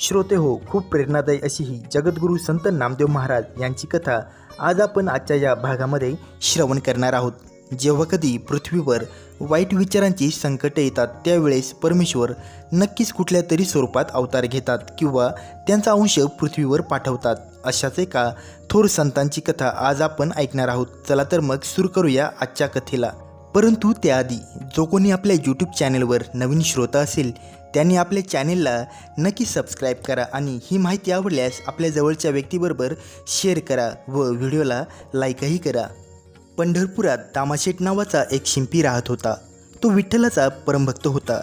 श्रोते हो खूप प्रेरणादायी अशी ही जगद्गुरू संत नामदेव महाराज यांची कथा आज आपण आजच्या या भागामध्ये श्रवण करणार आहोत. जेव्हा कधी पृथ्वीवर वाईट विचारांची संकटे येतात त्यावेळेस परमेश्वर नक्कीच कुठल्या तरी स्वरूपात अवतार घेतात किंवा त्यांचा अंश पृथ्वीवर पाठवतात. अशाच एका थोर संतांची कथा आज आपण ऐकणार आहोत. चला तर मग सुरू करूया आजच्या कथेला. परंतु त्याआधी जो कोणी आपल्या यूट्यूब चॅनलवर नवीन श्रोता असेल त्यांनी आपल्या चॅनेलला नक्की सबस्क्राईब करा आणि ही माहिती आवडल्यास आपल्या जवळच्या व्यक्तीबरोबर शेअर करा व व्हिडिओला लाईकही करा. पंढरपुरात दामाशेठ नावाचा एक शिंपी राहत होता. तो विठ्ठलाचा परमभक्त होता.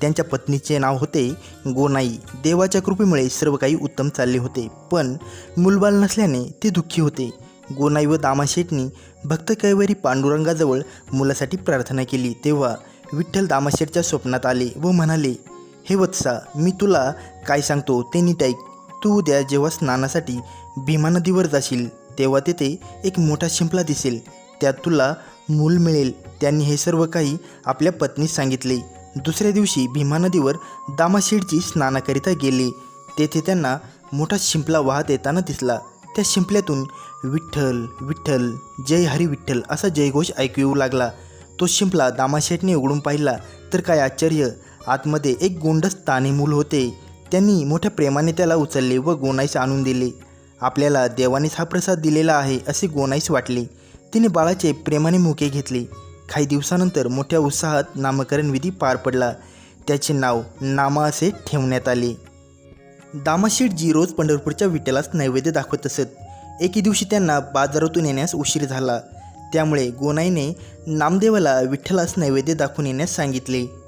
त्यांच्या पत्नीचे नाव होते गोनाई. देवाच्या कृपेमुळे सर्व काही उत्तम चालले होते. पण मुलबाल नसल्याने ते दुःखी होते. गोनाई व दामाशेठनी भक्त कैवारी पांडुरंगाजवळ मुलासाठी प्रार्थना केली तेव्हा विठ्ठल दामाशेठच्या स्वप्नात आले व म्हणाले हे वत्सा मी तुला काय सांगतो ते नीट ऐक. तू उद्या जेव्हा स्नानासाठी भीमा नदीवर जाशील तेव्हा तेथे एक मोठा शिंपला दिसेल. त्यात तुला मूल मिळेल. त्यांनी हे सर्व काही आपल्या पत्नीस सांगितले. दुसऱ्या दिवशी भीमा नदीवर दामाशेठजी स्नानाकरिता गेले. तेथे त्यांना मोठा शिंपला वाहत येताना दिसला. त्या शिंपल्यातून विठ्ठल विठ्ठल जय हरी विठ्ठल असा जयघोष ऐकू येऊ लागला. तो शिंपला दामाशेठने उघडून पाहिला. तर काय आश्चर्य! आतमध्ये एक गोंडस ताने मूल होते. त्यांनी मोठ्या प्रेमाने त्याला उचलले व गोनाईस आणून दिले. आपल्याला देवानेच हा प्रसाद दिलेला आहे असे गोनाईस वाटले. तिने बाळाचे प्रेमाने मुके घेतले. काही दिवसानंतर मोठ्या उत्साहात नामकरण विधी पार पडला. त्याचे नाव नामा असे ठेवण्यात आले. दामाशेठजी रोज पंढरपूरच्या विठ्ठलास नैवेद्य दाखवत असत. एके दिवशी त्यांना बाजारातून येण्यास उशीर झाला. त्यामुळे गोनाईने नामदेवाला विठ्ठलास नैवेद्य दाखवून येण्यास सांगितले.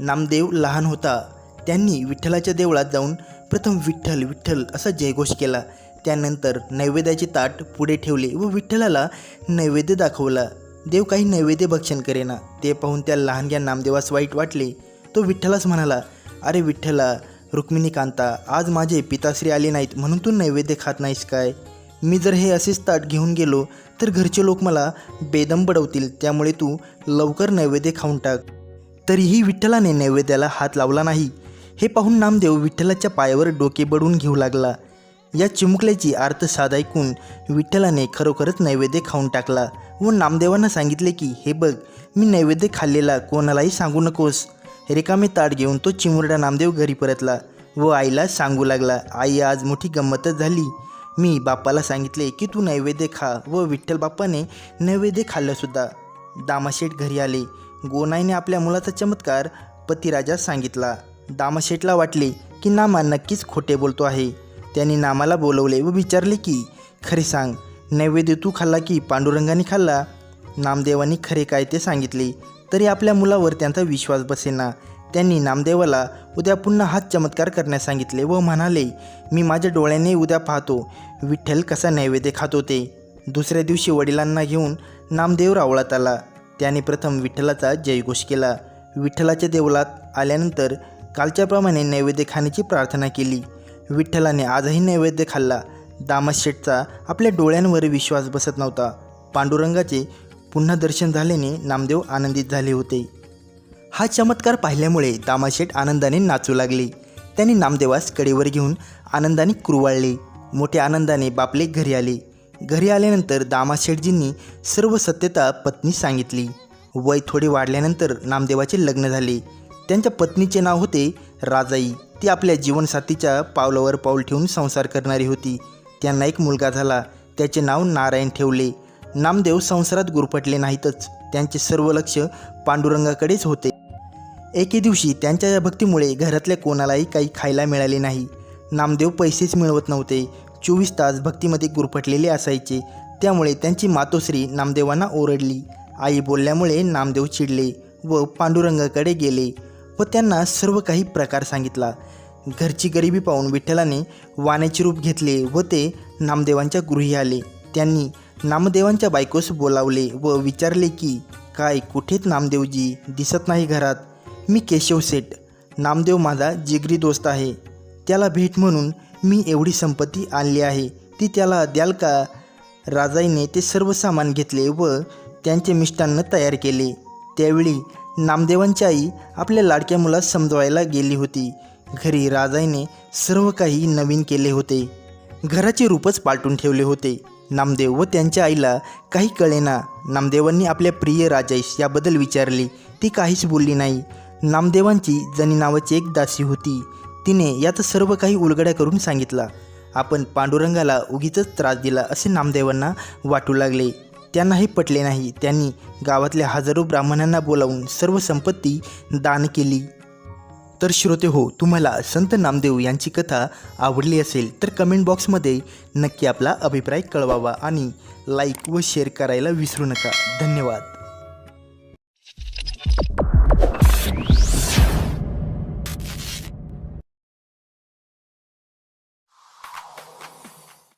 नामदेव लहान होता. त्यांनी विठ्ठलाच्या देवळात जाऊन प्रथम विठ्ठल विठ्ठल असा जयघोष केला. त्यानंतर नैवेद्याचे ताट पुढे ठेवले व विठ्ठलाला नैवेद्य दाखवला. देव काही नैवेद्य भक्षण करेना. ते पाहून त्या लहानग्या नामदेवास वाईट वाटले. तो विठ्ठलास म्हणाला अरे विठ्ठला रुक्मिणी कांता आज माझे पिताश्री आले नाहीत म्हणून तू नैवेद्य खात नाहीस काय? मी जर हे असेच ताट घेऊन गेलो तर घरचे लोक मला बेदम बडवतील. त्यामुळे तू लवकर नैवेद्य खाऊन टाक. तरीही विठ्ठलाने नैवेद्याला हात लावला नाही. हे पाहून नामदेव विठ्ठलाच्या पायावर डोके बडून घेऊ लागला. या चिमुकल्याची अर्थ साध ऐकून विठ्ठलाने खरोखरच नैवेद्य खाऊन टाकला व नामदेवांना सांगितले की हे बघ मी नैवेद्य खाल्लेला कोणालाही सांगू नकोस. रिकामे ताट घेऊन तो चिमुरडा नामदेव घरी परतला व आईला सांगू लागला आई आज मोठी गंमतच झाली. मी बाप्पाला सांगितले की तू नैवेद्य खा व विठ्ठल बाप्पाने नैवेद्य खाल्लंसुद्धा. दामाशेठ घरी आले. गोनाईने आपल्या मुलाचा चमत्कार पतिराजास सांगितला. दामशेठला वाटले की नामा नक्कीच खोटे बोलतो आहे. त्यांनी नामाला बोलवले व विचारले की खरे सांग नैवेद्य तू खाल्ला की पांडुरंगाने खाल्ला? नामदेवांनी खरे काय ते सांगितले तरी आपल्या मुलावर त्यांचा विश्वास बसेना. त्यांनी नामदेवाला उद्या पुन्हा हात चमत्कार करण्यास सांगितले व म्हणाले मी माझ्या डोळ्याने उद्या पाहतो विठ्ठल कसा नैवेद्य खात होते. दुसऱ्या दिवशी वडिलांना घेऊन नामदेव रावळात आला. त्याने प्रथम विठ्ठलाचा जयघोष केला. विठ्ठलाच्या देवळात आल्यानंतर कालच्याप्रमाणे नैवेद्य खाण्याची प्रार्थना केली. विठ्ठलाने आजही नैवेद्य खाल्ला. दामाशेठचा आपल्या डोळ्यांवर विश्वास बसत नव्हता. पांडुरंगाचे पुन्हा दर्शन झाल्याने नामदेव आनंदित झाले होते. हा चमत्कार पाहिल्यामुळे दामाशेठ आनंदाने नाचू लागले. त्यांनी नामदेवास कडेवर घेऊन आनंदाने कुरवाळले. मोठ्या आनंदाने बापले घरी आले. घरी आल्यानंतर दामाशेठजींनी सर्व सत्यता पत्नी सांगितली. वय थोडे वाढल्यानंतर नामदेवाचे लग्न झाले. त्यांच्या पत्नीचे नाव होते राजाई. ती आपल्या जीवनसाथीच्या पावलावर पाऊल ठेवून संसार करणारी होती. त्यांना एक मुलगा झाला. त्याचे नाव नारायण ठेवले. नामदेव संसारात गुरफटले नाहीतच. त्यांचे सर्व लक्ष पांडुरंगाकडेच होते. एके दिवशी त्यांच्या या भक्तीमुळे घरातल्या कोणालाही काही खायला मिळाले नाही. नामदेव पैसेच मिळवत नव्हते. चोवीस तास भक्तीमध्ये गुरफटलेले असायचे. त्यामुळे त्यांची मातोश्री नामदेवांना ओरडली. आई बोलल्यामुळे नामदेव चिडले व पांडुरंगाकडे गेले व त्यांना सर्व काही प्रकार सांगितला. घरची गरिबी पाहून विठ्ठलाने वाण्याचे रूप घेतले व ते नामदेवांच्या गृही आले. त्यांनी नामदेवांच्या बायकोस बोलावले व विचारले की काय कुठेत नामदेवजी? दिसत नाही घरात. मी केशव सेठ नामदेव माझा जिगरी दोस्त आहे. त्याला भेट म्हणून मी एवढी संपत्ती आणली आहे. ती त्याला द्याल का? राजाईने ते सर्व सामान घेतले व त्यांचे मिष्टान्न तयार केले. त्यावेळी नामदेवांची आई आपल्या लाडक्या मुलास समजवायला गेली होती. घरी राजाईने सर्व काही नवीन केले होते. घराचे रूपच पालटून ठेवले होते. नामदेव व त्यांच्या आईला काही कळेना नामदेवांनी आपल्या प्रिय राजेश याबद्दल विचारले. ती काहीच बोलली नाही. नामदेवांची जनी नावाची एक दासी होती. तिने यात सर्व काही उलगड्या करून सांगितला. आपण पांडुरंगाला उगीच त्रास दिला असे नामदेवांना वाटू लागले. त्यांनाही पटले नाही. त्यांनी गावातल्या हजारो ब्राह्मणांना बोलावून सर्व संपत्ती दान केली. तर श्रोते हो तुम्हाला संत नामदेव यांची कथा आवडली असेल तर कमेंट बॉक्समध्ये नक्की आपला अभिप्राय कळवावा आणि लाईक व शेअर करायला विसरू नका. धन्यवाद.